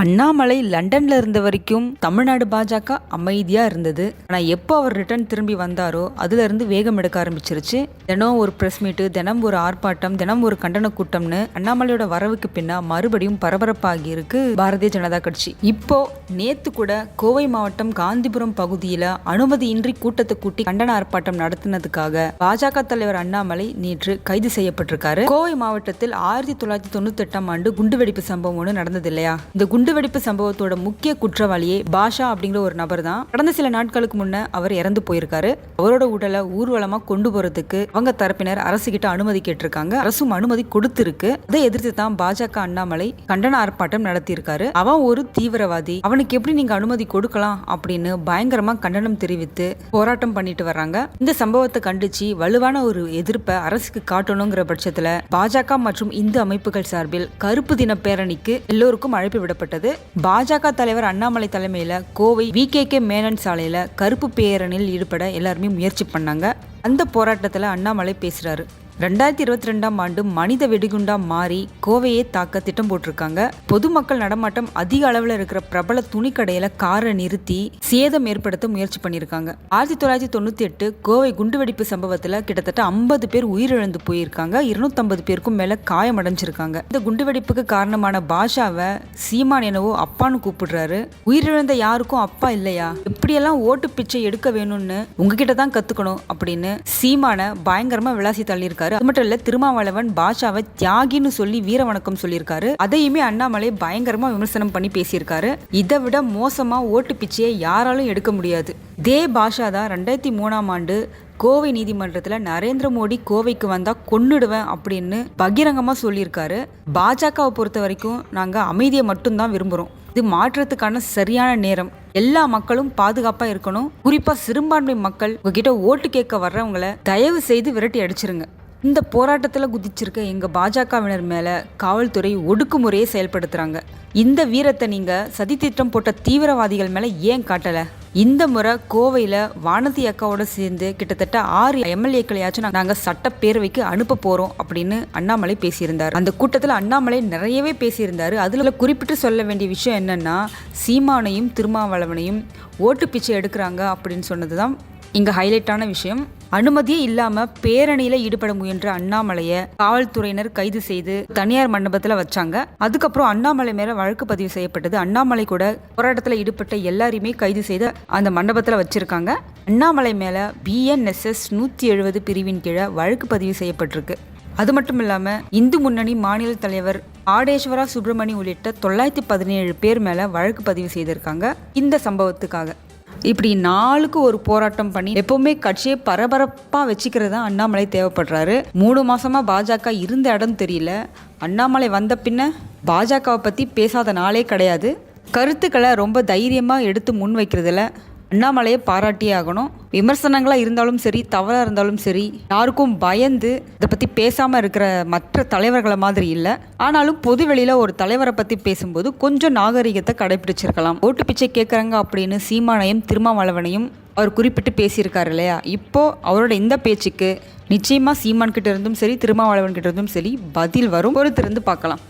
அண்ணாமலை லண்டன்ல இருந்த வரைக்கும் தமிழ்நாடு பாஜக அமைதியா இருந்தது. ஆனா எப்போ அவர் ரிட்டர்ன் திரும்பி வந்தாரோ அதுல இருந்து வேகம் எடுக்க ஆரம்பிச்சிருச்சு. தினம் ஒரு பிரஸ் மீட்டு தினம் ஒரு ஆர்ப்பாட்டம் தினம் ஒரு கண்டன கூட்டம்னு அண்ணாமலையோட வரவுக்கு பின்னா மறுபடியும் பரபரப்பாகி இருக்கு பாரதிய ஜனதா கட்சி. இப்போ நேத்து கூட கோவை மாவட்டம் காந்திபுரம் பகுதியில அனுமதியின்றி கூட்டத்தை கூட்டி கண்டன ஆர்ப்பாட்டம் நடத்தினதுக்காக பாஜக தலைவர் அண்ணாமலை நேற்று கைது செய்யப்பட்டிருக்காரு. கோவை மாவட்டத்தில் ஆயிரத்தி தொள்ளாயிரத்தி தொண்ணூத்தி எட்டாம் ஆண்டு குண்டுவெடிப்பு சம்பவம் ஒன்று நடந்தது இல்லையா? இந்த குண்டு குண்டுவெடிப்பு சம்பவத்தோட முக்கிய குற்றவாளியே பாஷா அப்படிங்கிற ஒரு நபர் தான். கடந்த சில நாட்களுக்கு முன்ன அவர் இறந்து போயிருக்காரு. அவரோட உடலை ஊர்வலமா கொண்டு போறதுக்கு அவங்க தரப்பினர் அரசு கிட்ட அனுமதி கேட்டிருக்காங்க. அரசும் அனுமதி கொடுத்திருக்கு. அதை எதிர்த்து தான் பாஜக அண்ணாமலை கண்டன ஆர்ப்பாட்டம் நடத்தியிருக்காரு. அவன் ஒரு தீவிரவாதி. அவனுக்கு எப்படி நீங்க அனுமதி கொடுக்கலாம் அப்படின்னு பயங்கரமா கண்டனம் தெரிவித்து போராட்டம் பண்ணிட்டு வர்றாங்க. இந்த சம்பவத்தை கண்டிச்சு வலுவான ஒரு எதிர்ப்பை அரசுக்கு காட்டணுங்கிற பட்சத்துல பாஜக மற்றும் இந்து அமைப்புகள் சார்பில் கருப்பு தின பேரணிக்கு எல்லோருக்கும் அழைப்பு விடப்பட்டது. பாஜக தலைவர் அண்ணாமலை தலைமையில Kovai V. K. K. Menon சாலையில கருப்பு பேரணியில் ஈடுபட எல்லாருமே முயற்சி பண்ணாங்க. அந்த போராட்டத்துல அண்ணாமலை பேசுறாரு. ரெண்டாயிரத்தி இருபத்தி ரெண்டாம் ஆண்டு மனித வெடிகுண்டா மாறி கோவையை தாக்க திட்டம் போட்டிருக்காங்க. பொதுமக்கள் நடமாட்டம் அதிக அளவில் இருக்கிற பிரபல துணிக்கடையில காரை நிறுத்தி சேதம் ஏற்படுத்த முயற்சி பண்ணியிருக்காங்க. ஆயிரத்தி தொள்ளாயிரத்தி தொண்ணூத்தி எட்டு கோவை குண்டுவெடிப்பு சம்பவத்தில் கிட்டத்தட்ட ஐம்பது பேர் உயிரிழந்து போயிருக்காங்க. இருநூத்தம்பது பேருக்கும் மேல காயமடைஞ்சிருக்காங்க. இந்த குண்டுவெடிப்புக்கு காரணமான பாஷாவை சீமான் எனவோ அப்பான்னு கூப்பிடுறாரு. உயிரிழந்த யாருக்கும் அப்பா இல்லையா? எப்படியெல்லாம் ஓட்டு பிச்சை எடுக்க வேணும்னு உங்ககிட்ட தான் கத்துக்கணும் அப்படின்னு சீமான பயங்கரமா விளாசி தள்ளியிருக்காரு. அது மட்டும் இல்ல திருமாவளவன் பாஷாவை தியாகின்னு சொல்லி வீர வணக்கம் சொல்லியிருக்காரு. அதையுமே அண்ணாமலை பயங்கரமா விமர்சனம் பண்ணி பேசியிருக்காரு. இதை விட மோசமா ஓட்டு பிச்சையை யாராலும் எடுக்க முடியாது. இதே பாஷா தான் ரெண்டாயிரத்தி மூணாம் ஆண்டு கோவை நீதிமன்றத்தில் நரேந்திர மோடி கோவைக்கு வந்தால் கொன்னுடுவேன் அப்படின்னு பகிரங்கமாக சொல்லியிருக்காரு. பாஜகவை பொறுத்த வரைக்கும் நாங்கள் அமைதியை மட்டும்தான் விரும்புகிறோம் இது மாற்றத்துக்கான சரியான நேரம். எல்லா மக்களும் பாதுகாப்பாக இருக்கணும். குறிப்பாக சிறுபான்மை மக்கள் உங்ககிட்ட ஓட்டு கேட்க வர்றவங்கள தயவு செய்து விரட்டி அடிச்சிருங்க. இந்த போராட்டத்தில் குதிச்சிருக்க எங்கள் பாஜகவினர் மேலே காவல்துறை ஒடுக்குமுறையை செயல்படுத்துகிறாங்க இந்த வீரத்தை நீங்கள் சதித்திட்டம் போட்ட தீவிரவாதிகள் மேலே ஏன் காட்டலை? இந்த முறை கோவையில் வானதி அக்காவோட சேர்ந்து கிட்டத்தட்ட ஆறு எம்எல்ஏக்களையாச்சும் நாங்கள் சட்டப்பேரவைக்கு அனுப்ப போகிறோம் அப்படின்னு அண்ணாமலை பேசியிருந்தார். அந்த கூட்டத்தில் அண்ணாமலை நிறையவே பேசியிருந்தார். அதில் குறிப்பிட்டு சொல்ல வேண்டிய விஷயம் என்னென்னா சீமானையும் திருமாவளவனையும் ஓட்டு பிச்சை எடுக்கிறாங்க அப்படின்னு சொன்னது தான் இங்கே ஹைலைட்டான விஷயம். அனுமதியே இல்லாம பேரணியில ஈடுபட முயன்ற அண்ணாமலையை காவல்துறையினர் கைது செய்து தனியார் மண்டபத்தில் வச்சாங்க. அதுக்கப்புறம் அண்ணாமலை மேல வழக்கு பதிவு செய்யப்பட்டது. அண்ணாமலை கூட போராட்டத்தில் ஈடுபட்ட எல்லாரையுமே கைது செய்து அந்த மண்டபத்தில் வச்சிருக்காங்க. அண்ணாமலை மேல பிஎன்எஸ்எஸ் நூற்றி எழுபது பிரிவின் கீழே வழக்கு பதிவு செய்யப்பட்டிருக்கு. அது மட்டும் இல்லாமல் இந்து முன்னணி மாநில தலைவர் ஆடேஸ்வரா சுப்பிரமணி உள்ளிட்ட தொள்ளாயிரத்தி பதினேழு பேர் மேலே வழக்கு பதிவு செய்திருக்காங்க. இந்த சம்பவத்துக்காக. இப்படி நாளுக்கு ஒரு போராட்டம் பண்ணி எப்பவுமே கட்சியை பரபரப்பாக வச்சுக்கிறது தான் அண்ணாமலை தேவைப்படுறாரு. மூணு மாசமா பாஜக இருந்த இடம் தெரியல. அண்ணாமலை வந்த பின்ன பாஜகவை பற்றி பேசாத நாளே கிடையாது. கருத்துக்களை ரொம்ப தைரியமாக எடுத்து முன் வைக்கிறதுல அண்ணாமலையை பாராட்டியே ஆகணும். விமர்சனங்களாக இருந்தாலும் சரி தவறாக இருந்தாலும் சரி யாருக்கும் பயந்து இதை பற்றி பேசாமல் இருக்கிற மற்ற தலைவர்களை மாதிரி இல்லை. ஆனாலும் பொது வெளியில் ஒரு தலைவரை பற்றி பேசும்போது கொஞ்சம் நாகரிகத்தை கடைபிடிச்சிருக்கலாம். ஓட்டு பிச்சை கேட்குறாங்க அப்படின்னு சீமானையும் திருமாவளவனையும் அவர் குறிப்பிட்டு பேசியிருக்காரு இல்லையா? இப்போது அவரோட இந்த பேச்சுக்கு நிச்சயமாக சீமான்கிட்ட இருந்தும் சரி திருமாவளவன் கிட்டே இருந்தும் சரி பதில் வரும். பொறுத்திருந்து பார்க்கலாம்.